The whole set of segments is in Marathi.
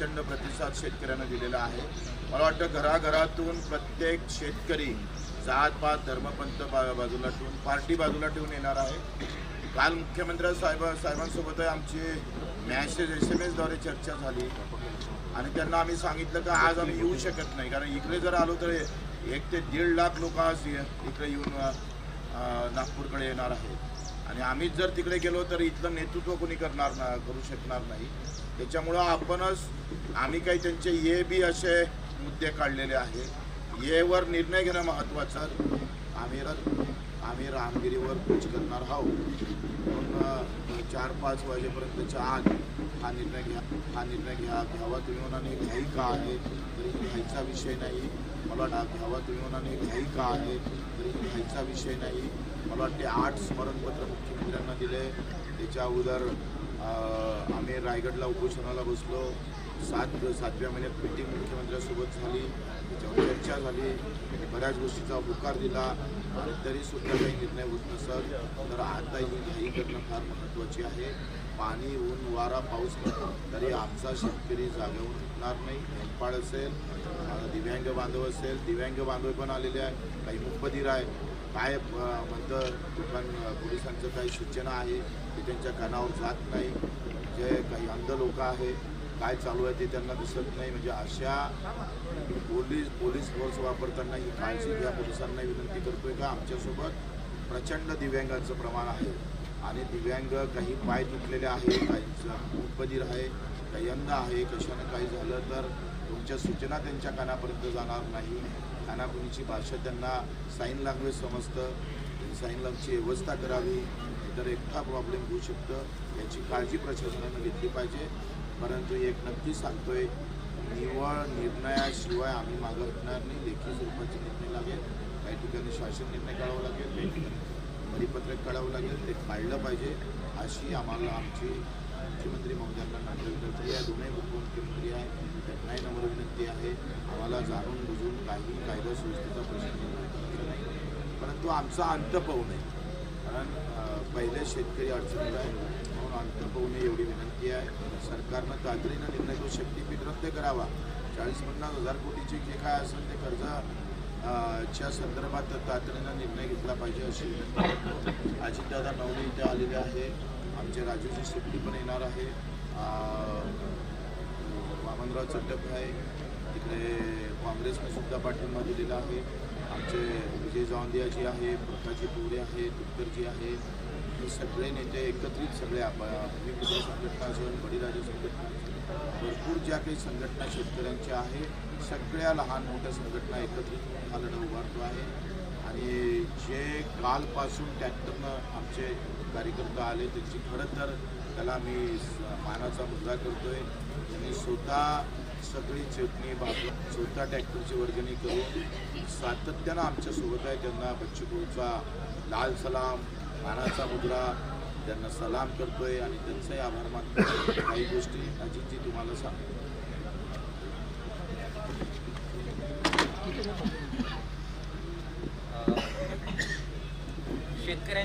प्रचंड प्रतिसाद शेतकऱ्यांना दिलेला आहे. मला वाटतं घराघरातून प्रत्येक शेतकरी जात पात धर्मपंथ बा बाजूला ठेवून पार्टी बाजूला ठेवून येणार आहे. काल मुख्यमंत्री साहेब साहेबांसोबत आमची मॅसेज एस एम एसद्वारे चर्चा झाली. आणि त्यांना आम्ही सांगितलं का आज आम्ही येऊ शकत नाही. कारण इकडे जर आलो तर एक ते दीड लाख लोक आज इकडे येऊन नागपूरकडे येणार आहेत. आणि आम्हीच जर तिकडे गेलो तर इथलं नेतृत्व कोणी करणार ना करू शकणार नाही. त्याच्यामुळं आपणच आम्ही काही त्यांचे ये बी असे मुद्दे काढलेले आहे. येवर निर्णय घेणं महत्त्वाचं. आम्ही र- आम्ही रामगिरीवर कूच करणार आहोत. म्हणून चार पाच वाजेपर्यंतच्या आत हा निर्णय घ्या हा निर्णय घ्या घ्यावा तुम्ही मनाने घ्यायी का आहे? तरी घ्यायचा विषय नाही. मला वाटतं घ्यावा तुम्ही मनाने घ्यायी का आहे? तरी घ्यायचा विषय नाही. मला वाटते आठ स्मरणपत्र मुख्यमंत्र्यांना दिले. त्याच्या अगोदर आम्ही रायगडला उपोषणाला बसलो. सात सातव्या महिन्यात मीटिंग मुख्यमंत्र्यांसोबत झाली. त्याच्यावर चर्चा झाली. बऱ्याच गोष्टीचा होकार दिला. आणि तरीसुद्धा काही निर्णय होत नसत. तर आता ही घाई करणं फार महत्त्वाची आहे. पाणी ऊन वारा पाऊस तरी आमचा शेतकरी जागेवर उठणार नाही. हेंपाळ असेल दिव्यांग बांधव असेल. दिव्यांग बांधव पण आलेले आहे काही मुखबधीर आहे काय म्हणतं दुकान पोलिसांचं काही सूचना आहे ते त्यांच्या कानावर जात नाही. जे काही अंध लोक आहे काय चालू आहे ते त्यांना दिसत नाही. म्हणजे अशा पोलीस पोलीस फोर्स वापरताना ही काळजी घ्या. पोलिसांना विनंती करतोय का? आमच्यासोबत प्रचंड दिव्यांगांचं प्रमाण आहे. आणि दिव्यांग काही पाय तुटलेले आहे काही मुखबधीर आहे काही अंध आहे कशानं काही झालं तर तुमच्या सूचना त्यांच्या कानापर्यंत जाणार नाही. कानाकुनीची भाषा त्यांना साईन लँग्वेज समजतं. साईन लँग्वेजची व्यवस्था करावी. तर एकटा प्रॉब्लेम होऊ शकतं. याची काळजी प्रशासनानं घेतली पाहिजे. परंतु एक नक्की सांगतोय निवळ निर्णयाशिवाय आम्ही मागं हटणार नाही. लेखी स्वरूपाचे निर्णय लागेल. काही ठिकाणी शासन निर्णय काढावा लागेल काही ठिकाणी परिपत्रक काढावं लागेल. ते पाळलं पाहिजे अशी आम्हाला आमची मुख्यमंत्री महोदयांना नम्र विनंती आहे दोन्ही उपमुख्यमंत्री आहे त्यांनाही नम्र विनंती आहे. आम्हाला जाणून बुजून काही कायदा सुव्यवस्थेचा प्रश्न नाही. परंतु आमचा अंत पाहू नये. कारण पहिले शेतकरी अडचणीत आहे म्हणून अंत पाहू नये एवढी विनंती आहे. सरकारनं तातडीनं निर्णय तो शक्तीपीठ रद्द करावा. चाळीस पन्नास हजार कोटीचे जे काय असेल ते कर्ज च्या संदर्भात तातडीनं निर्णय घेतला पाहिजे अशी विनंती करतो अजितदादा नवले इथे आलेले आहे. आमचे राजूची शेट्टी पण येणार आहे. वामनराव चटप आहे. तिकडे काँग्रेसने सुद्धा पाठिंबा दिलेला आहे. आमचे विजय जावंदियाजी आहे प्रकाशजी पोरे आहे तुपकरजी आहे. हे सगळे नेते एकत्रित सगळे आप- संघटना असेल बळीराजा संघटना भरपूर ज्या काही संघटना शेतकऱ्यांच्या आहे सगळ्या लहान मोठ्या संघटना एकत्रित हा लढा उभारतो आहे. आणि जे कालपासून ट्रॅक्टरनं आमचे कार्यकर्ता आले त्यांची खरं तर त्याला मी मानाचा मुद्दा करतोय. त्यांनी स्वतः सगळी चटणी भाकर स्वतः ट्रॅक्टरची वर्गणी करून सातत्यानं आमच्यासोबत आहे. त्यांना बच्चूभाऊचा लाल सलाम मानाचा मुद्रा त्यांना सलाम करतोय आणि त्यांचाही आभार मानतो काही गोष्टी अजितजी तुम्हाला सांगतो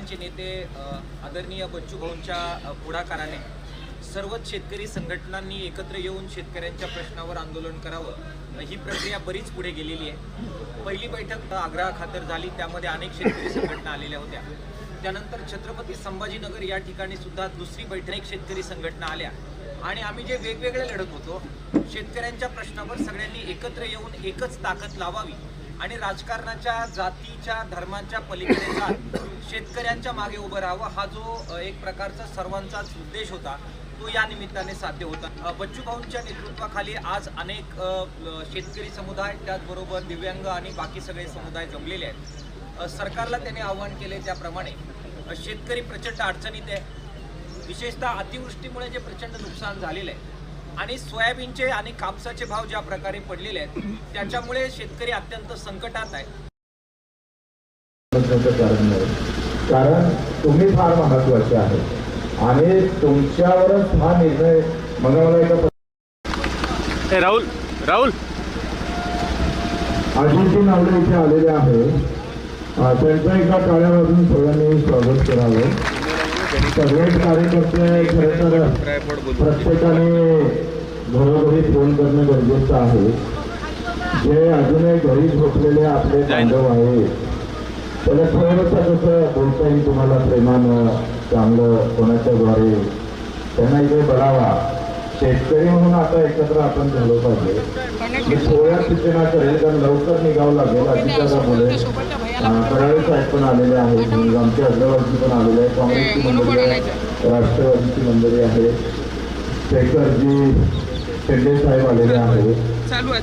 शेतकऱ्यांचे नेते आदरणीय बच्चू भाऊंच्या पुढाकाराने सर्वच शेतकरी संघटनांनी एकत्र येऊन शेतकऱ्यांच्या प्रश्नावर आंदोलन करावं ही प्रक्रिया बरीच पुढे गेलेली आहे. पहिली बैठक आग्रा खातर झाली त्यामध्ये अनेक शेतकरी संघटना आलेल्या होत्या. त्यानंतर छत्रपती संभाजीनगर या ठिकाणी सुद्धा दुसरी बैठक शेतकरी संघटना आल्या. आणि आम्ही जे वेगवेगळे लढत होतो शेतकऱ्यांच्या प्रश्नावर सगळ्यांनी एकत्र येऊन एकच ताकद लावावी आणि राजकारणाच्या जातीच्या धर्माच्या पलीकडे जात शेतकऱ्यांच्या मागे उभं राहावं हा जो एक प्रकारचा सर्वांचाच उद्देश होता तो या निमित्ताने साध्य होता. बच्चू भाऊंच्या नेतृत्वाखाली आज अनेक शेतकरी समुदाय त्याचबरोबर दिव्यांग आणि बाकी सगळे समुदाय जमलेले आहेत. सरकारला त्याने आव्हान केले त्याप्रमाणे शेतकरी प्रचंड अडचणीत आहे. विशेषतः अतिवृष्टीमुळे जे प्रचंड नुकसान झालेलं आहे आणि सोयाबीनचे आणि कापसाचे भाव ज्या प्रकारे पडलेले आहेत त्याच्यामुळे शेतकरी अत्यंत संकटात आहे. कारण तुम्ही फार महत्त्वाचे आहे. आणि तुमच्यावरच हा निर्णय मला मला एका राहुल राहुल. अजितजी नावडे इथे आलेले आहे. अं, त्यांचं एका वाजून सगळ्यांनी स्वागत करावं. सगळेच कार्यकर्ते खरं तर प्रत्येकाने घरोघरी फोन करणं गरजेचं आहे. जे अजूनही घरी झोपलेले आपले बांधव आहेत त्याला थोडंसं कसं बोलता येईल तुम्हाला प्रेमानं चांगलं कोणाच्या द्वारे त्यांना इथे बळावा शेतकरी म्हणून आता एकत्र आपण झालो पाहिजे. मी थोड्या सूचना करेल कारण लवकर निघावं लागेल बोले कराळे साहेब पण आलेले आहेत आमचे अग्रवालची पण आलेले आहे काँग्रेसची मंडळी आहे राष्ट्रवादीची मंडळी आहे. शेखरजी शेंडे साहेब आलेले आहेत.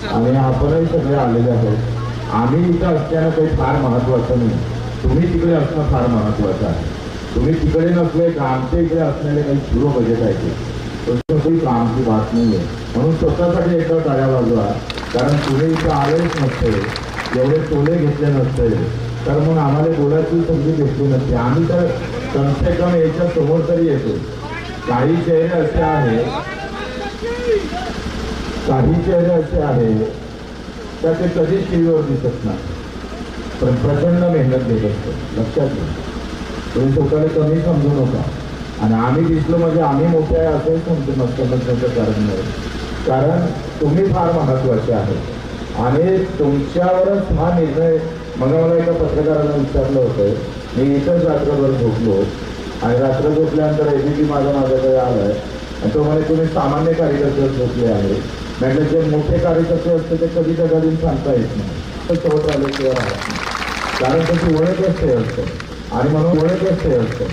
आणि आपणही सगळे आलेले आहोत. आम्ही इथं असल्यानं काही फार महत्वाचं नाही. तुम्ही तिकडे असणं फार महत्वाचं आहे. तुम्ही तिकडे नसले का आमच्या इकडे असलेले काही झिरो बजेट आहे ते तसं काही कामची बात नाही आहे म्हणून स्वतःसाठी एकदा टाळ्या बाजूला कारण तुम्ही इथं आलेच नसते एवढे टोले घेतले नसते तर मग आम्हाला बोलायची संधी भेटली नसते. आम्ही तर कम से कम याच्या समोर तरी येतो काही चेहरे असे आहे. काही चेहरे असे आहे. तर ते कधीच टीव्हीवर दिसत नाही. पण प्रचंड मेहनत घेत असतो. लक्षात घ्या. तुम्ही स्वतःला कमी समजू नका. आणि आम्ही दिसलो म्हणजे आम्ही मोठे आहे असंही समजू नसतं नसण्याचं कारण नाही. कारण तुम्ही फार महत्त्वाचे आहे. आणि तुमच्यावरच हा निर्णय मग मला एका पत्रकारानं विचारलं होतं. मी इथंच रात्रभर झोपलो. आणि रात्र झोपल्यानंतर एबीपी माझा माझ्याकडे आलाय. आणि तो म्हणे तुम्ही सामान्य कार्यकर्ते झोपले आहे म्हणजे जे मोठे कार्यकर्ते असते ते कधी कधी सांगता येत नाही. तर सोबत आल्याशिवाय राहत नाही कारण त्याची ओळखच ते असतं. आणि म्हणून ओळखच ते असतं.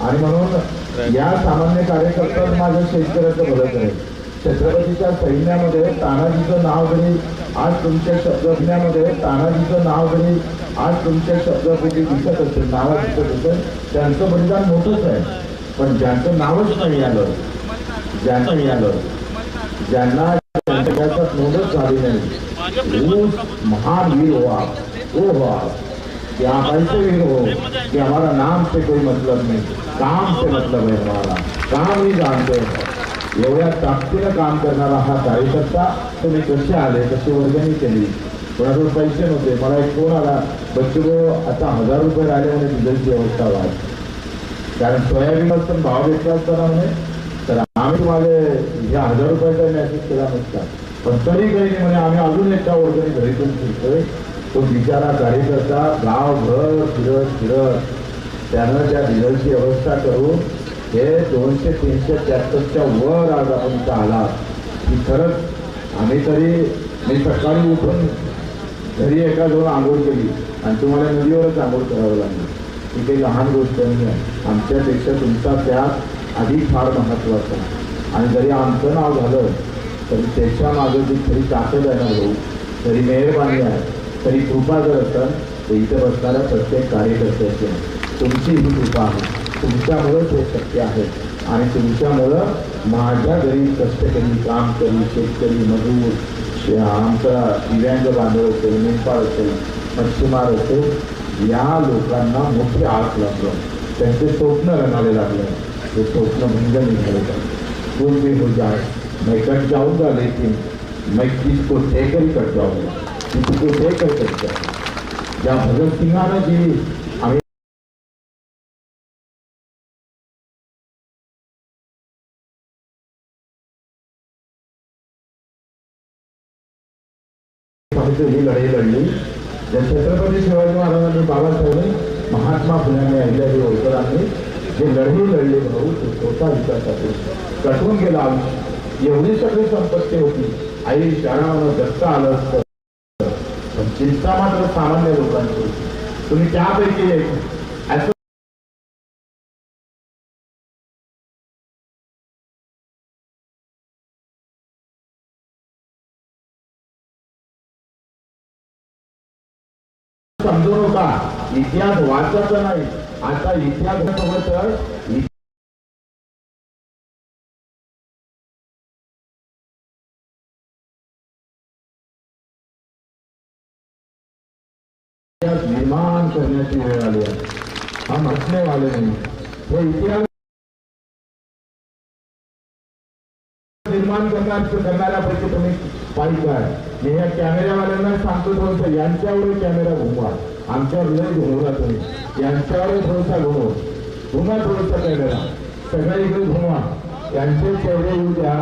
आणि म्हणून या सामान्य कार्यकर्त्यात माझं शेतकऱ्याचं भलं करेल छत्रपतीच्या सैन्यामध्ये तानाजीचं नाव जरी आज तुमच्या शब्दज्ञामध्ये तानाजीचं नाव जरी आज तुमच्या शब्दापैकी दिसत असेल नावात दिसत असेल त्यांचं बलिदान मोठंच आहे. पण ज्यांचं नावच नाही आलं ज्यांचं मिळालं ज्यांना त्यांच्यात नोंदच झाली नाही. ऊस महान वीर हुआ वो हुआ कि आप ऐसे वीर हो कि हमारा नाम से कोई मतलब नहीं. काम से मतलब है हमारा. काम ही जानते हैं. एवढ्या ताकदीनं काम करणारा हा कार्यकर्ता तुम्ही कसे आले कशी वर्गणी केली? कोणाकडे पैसे नव्हते. मला एक फोन आला बच्चू आता हजार रुपये राहिले म्हणे डिझेलची अवस्था वाढ. कारण सोयाबीन पण भाव घेतला असताना म्हणे. आम्ही तुम्हाला हे हजार रुपयाचा मॅसेज केला नसता. पण तरी काही नाही म्हणे आम्ही अजून एका वर्गाने घरीतून फिरतोय. तो बिचारा कार्यकर्ता गाव घर फिरत फिरत त्यानं त्या डिझलची व्यवस्था करून हे दोनशे तीनशे त्र्याहत्तरच्या वर आज आपण इथं आला की खरंच आम्ही तरी मी सकाळी उठून घरी एका दोन आंघोळ केली. आणि तुम्हाला नदीवरच आंघोळ करावं लागली. ही काही लहान गोष्ट नाही आहे. आमच्यापेक्षा तुमचा त्याग अधिक फार महत्त्वाचं आणि जरी आमचं नाव झालं तरी त्याच्यामागे जी खरी ताकद आहे ना भाऊ तरी मेहरबानी आहे तरी कृपा जर असेल तर इथं बसणाऱ्या प्रत्येक कार्यकर्त्याची तुमची ही कृपा आहे. तुमच्यामुळंच हे शक्य आहे. आणि तुमच्यामुळं माझ्या घरी कष्टकरी काम करी शेतकरी मजूर शे- आमचा दिव्यांग बांधव असेल मेंढपाळ असेल मच्छीमार असेल या लोकांना मोठी आग लागलं. त्यांचे स्वप्न रंगावे लागले. तो तो उतना भंजन नहीं होगा कुछ भी हो जाए। मैं कट जाऊँगा, लेकिन मैं किस को देकर कट जाऊँगा। किस को देकर कट जाऊँगा। या भगत सिंहाना जी, हमें से तो ही लड़ाई लढली या छत्रपती शिवाजी महाराजांनी बाबासाहेबांनी महात्मा फुल्याने ऐकल्या होतं आम्ही जे लढे लढले भाऊ ते स्वतः विकासासाठी कटून गेला आयुष्य. एवढी सगळी संपत्ती होती. आई शाळावर दत्त आलं असतं. पण चिंता मात्र सामान्य लोकांची तुम्ही त्यापैकी एक. असं समजू नका इतिहास वाचायचा नाही. आता इतिहास इतिहास निर्माण करण्याची वेळ आली आहे. हम हसने वाले नाही. हे इतिहास निर्माण करणार करणाऱ्यापैकी तुम्ही पाहिजे आहे. मी या कॅमेऱ्यावाल्यांना सांगतो यांच्यावर कॅमेरा घुमवा. आमच्यावर लय घुमवला तुम्ही. यांच्यावर थोडासा घुमव घुमा थोडासा करा? सगळ्या इकडे घुमा यांचे चेहरे येऊ द्या.